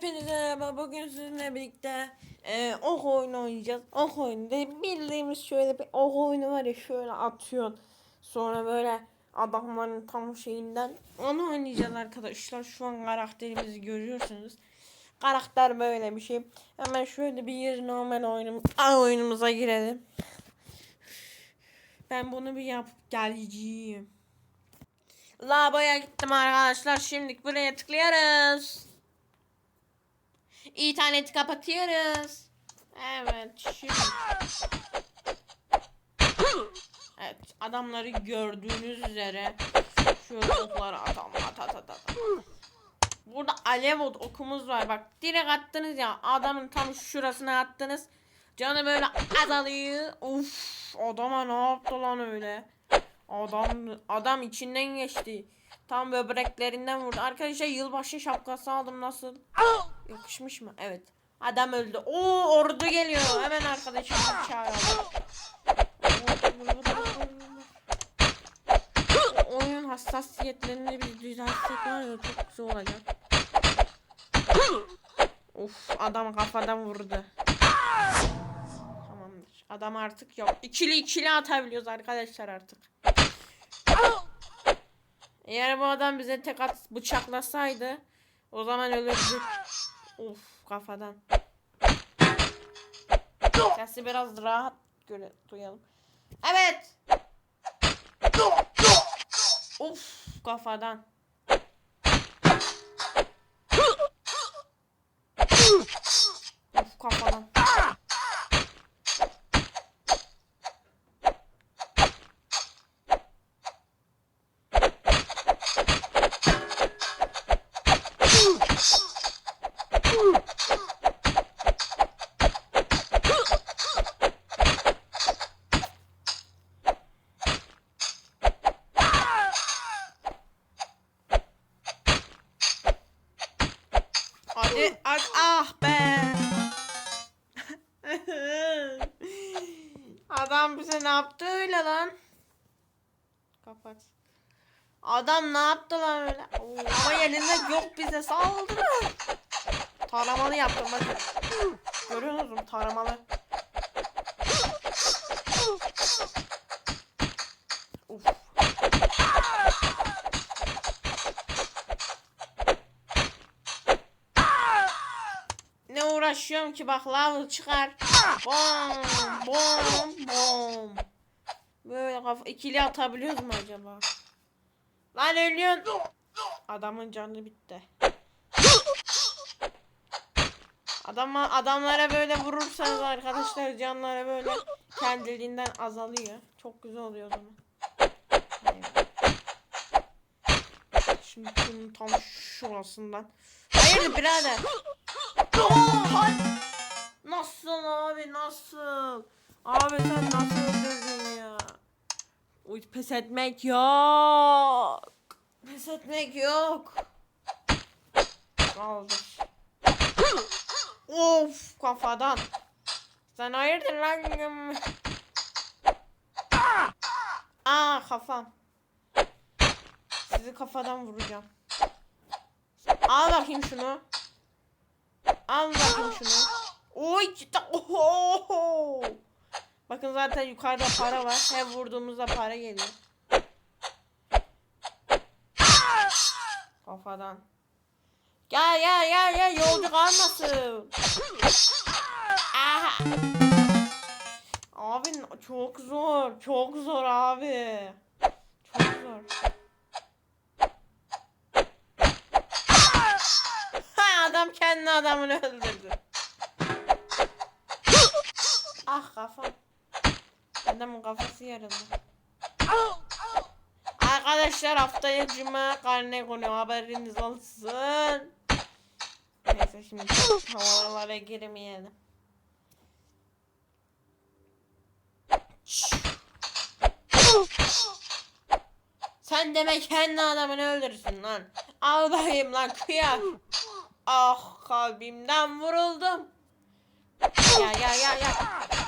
Hepinize merhaba. Bugün sizinle birlikte e, ok oyunu oynayacağız. Ok oyunu de bildiğimiz şöyle bir ok oyunu var ya şöyle atıyorsun. Sonra böyle adamların tam şeyinden onu oynayacağız arkadaşlar. Şu an karakterimizi görüyorsunuz. Karakter böyle bir şey. Hemen şöyle bir normal oyunum, oyunumuza girelim. Ben bunu bir yapıp geleceğim. Lavaboya gittim arkadaşlar. Şimdi buraya tıklıyoruz. İnterneti kapatıyoruz. Evet. Evet adamları gördüğünüz üzere şöyle okları adam at at at at. Burada alev ok- okumuz var bak direkt attınız ya adamın tam şurasına attınız. Canı böyle azalıyor. Uf adama ne yaptı lan öyle. Adam adam içinden geçti. Tam böbreklerinden vurdu. Arkadaşlar yılbaşı şapkası aldım nasıl? Yakışmış mı? Evet. Adam öldü. Oo ordu geliyor. Hemen arkadaşım çağıralım. Oyun hassasiyetlerini bir düzeltsek var ya çok güzel olacak. Of adam kafadan vurdu. Tamamdır. Adam artık yok. İkili ikili atabiliyoruz arkadaşlar artık. Eğer bu adam bize tek at bıçaklasaydı o zaman ölürdük. Of kafadan. Sesi biraz rahat göre duyalım. Evet. Of kafadan. Of kafadan. Adam ne yaptı lan öyle? Oo, ama elinde yok bize saldırı. Taramalı yaptım bakın. Görüyor musun taramalı? Uf. Ne uğraşıyorum ki bak level çıkar. Bom bom bom. Böyle kafa ikili atabiliyoruz mu acaba? Lan ölüyorsun. Adamın canı bitti. Adama adamlara böyle vurursanız arkadaşlar canları böyle kendiliğinden azalıyor. Çok güzel oluyor o zaman. Şimdi tam şurasından. Hayır birader. Nasıl abi nasıl? Abi sen nasıl öldürdün? Uy pes etmek yok. Pes etmek yok. Kaldır. of kafadan. Sen hayırdır lan? Aa kafam. Sizi kafadan vuracağım. Al bakayım şunu. Al bakayım şunu. Oy cidden. Oho. Bakın zaten yukarıda para var. Her vurduğumuzda para geliyor. Kafadan. Gel gel gel gel yolcu kalmasın. Aha. Abi çok zor. Çok zor abi. Çok zor. Adam kendi adamını öldürdü. ah kafam. Adamın kafası yarıldı. Arkadaşlar haftaya cuma karne konu haberiniz olsun. Neyse şimdi havalara girmeyelim. Sen demek kendi adamını öldürürsün lan. Al bakayım lan kıyak. Ah kalbimden vuruldum. Gel gel gel gel.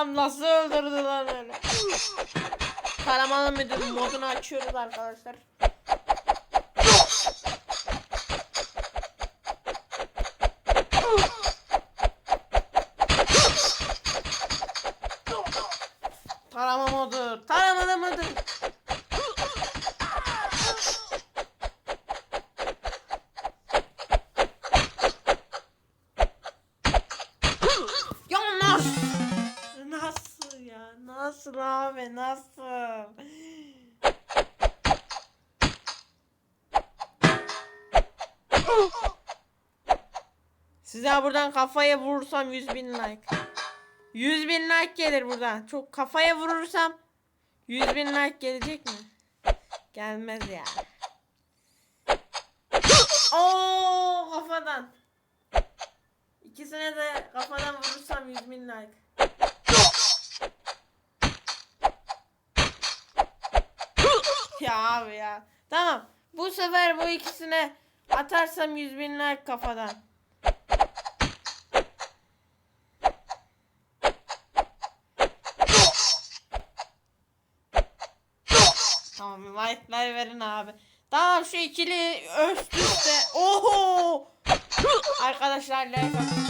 Adam nasıl öldürdü lan öyle. Karamanın müdür modunu açıyoruz arkadaşlar. Tarama modu. Tarama modu. Ya? Size buradan kafaya vurursam 100 bin like. 100 bin like gelir buradan. Çok kafaya vurursam 100 bin like gelecek mi? Gelmez ya. Oo kafadan. İkisine de kafadan vurursam 100 bin like. Ya abi ya. Tamam. Bu sefer bu ikisine atarsam 100 bin like kafadan. Tamam like'lar verin abi. Tamam şu ikili üst. Oho! Arkadaşlar like atın.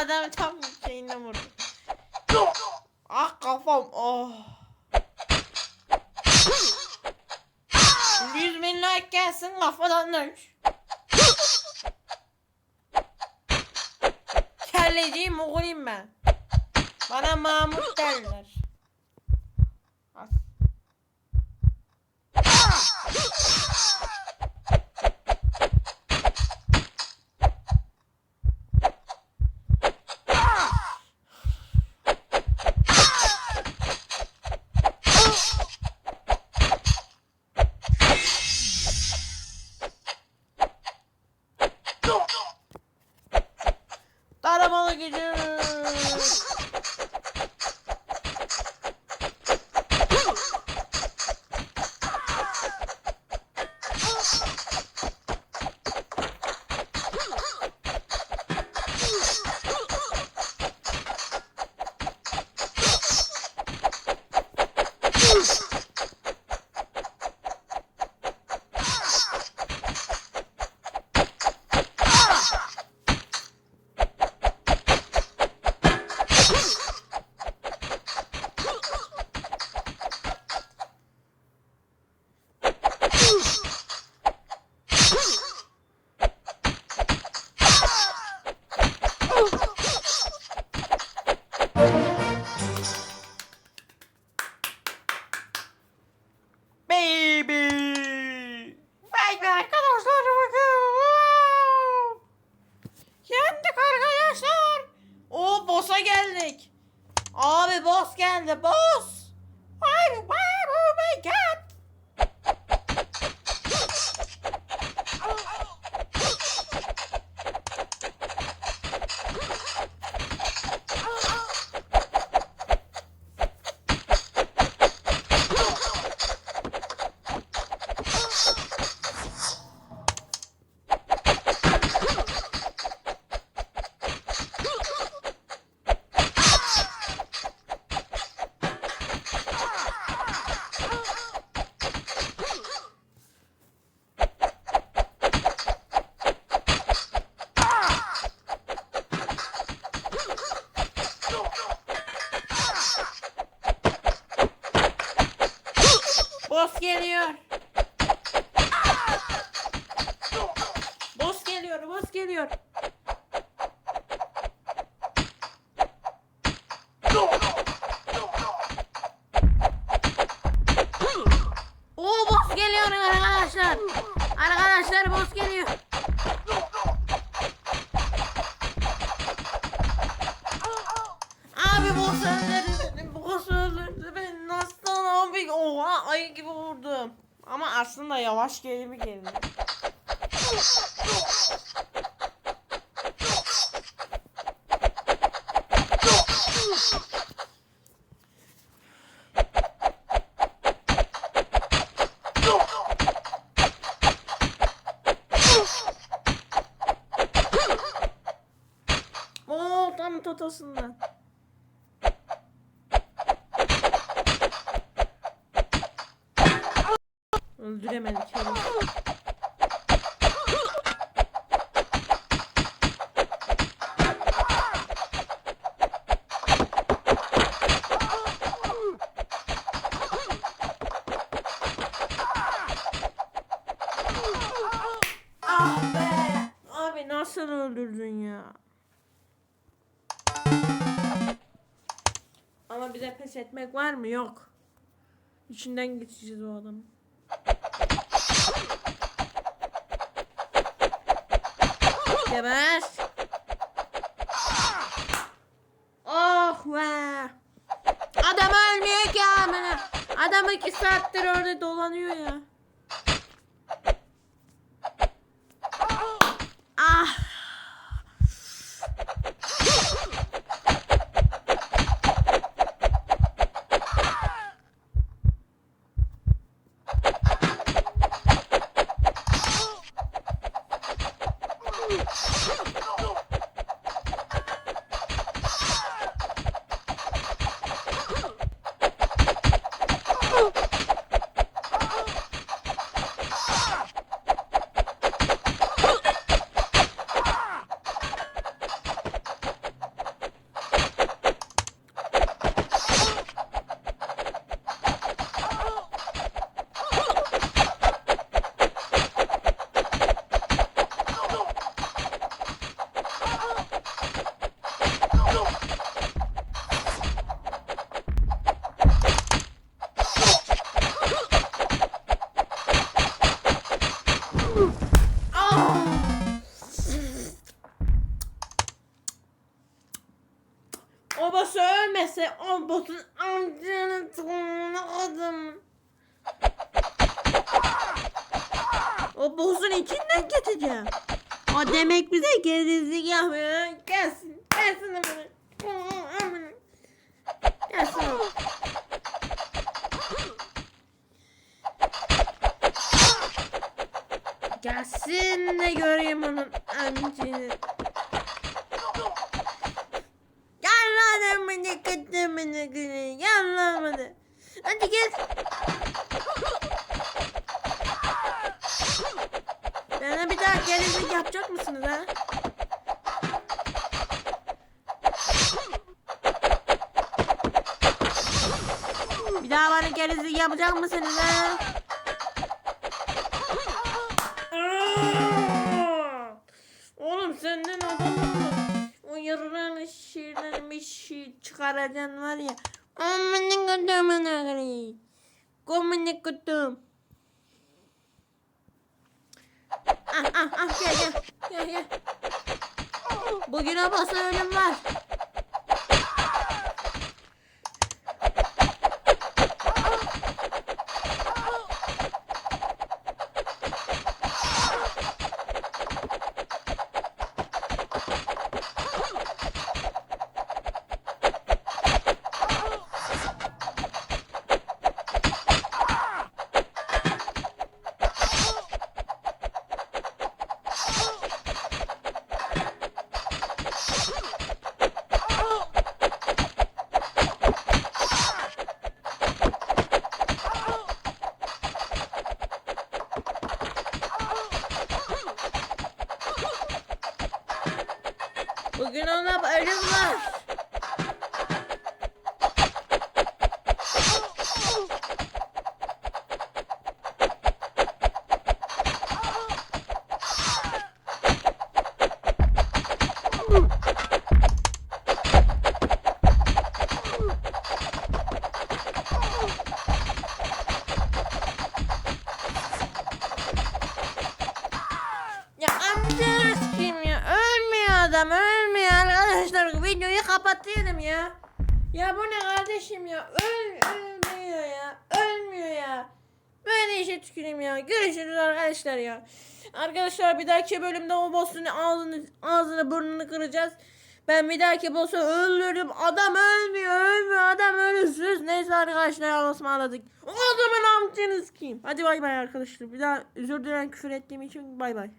Adam tam şeyine vurdu. Ah kafam. Oh. 100 bin like gelsin kafadan dönüş. Kelleciyi Mogul'uyum ben. Bana Mahmut derler. Taramalı gücü. Abi boss geldi boss. Geliyor. Aslında yavaş geri bir Öldüremedik. Ah nasıl öldürdün ya? Ama bize pes etmek var mı? Yok. İçinden geçeceğiz o adamı. Geber. Oh be. Adam ölmüyor ki amına. Adam iki saattir orada dolanıyor ya. O boss'un amcanı tonuna adam. O boss'un içinden geçeceğim. O demek bize gerizlik yapıyor. Gelsin. Gelsin amına. Amına. Gelsin. Gelsin de göreyim onun amcını. Gel lan amına kıtımını gülü. Gel lan amına. Hadi gel. Bana bir daha gerizlik yapacak mısınız ha? Bir daha bana gerizlik yapacak mısınız ha? Oğlum senden adam olmaz. O yarılan şiirden bir şey çıkaracaksın var ya. Amına kutumun ağrı. Komunu kutum. Ah ah ah. Gel gel. Bugün abası ölüm var. Bugün ona ölüm var. Ya amca kim ya? Ölmüyor adam ölmüyor arkadaşlar. Videoyu kapatıyorum ya. Ya bu ne kardeşim ya? Öl, ölmüyor ya. Ölmüyor ya. Böyle işe tüküreyim ya. Görüşürüz arkadaşlar ya. Arkadaşlar bir dahaki bölümde o boss'un ağzını, ağzını burnunu kıracağız. Ben bir dahaki boss'u öldürdüm. Adam ölmüyor ölmüyor. Adam ölürsüz. Neyse arkadaşlar Allah'a ısmarladık. O adamın amcanız kim? Hadi bay bay arkadaşlar. Bir daha özür dilerim küfür ettiğim için bay bay.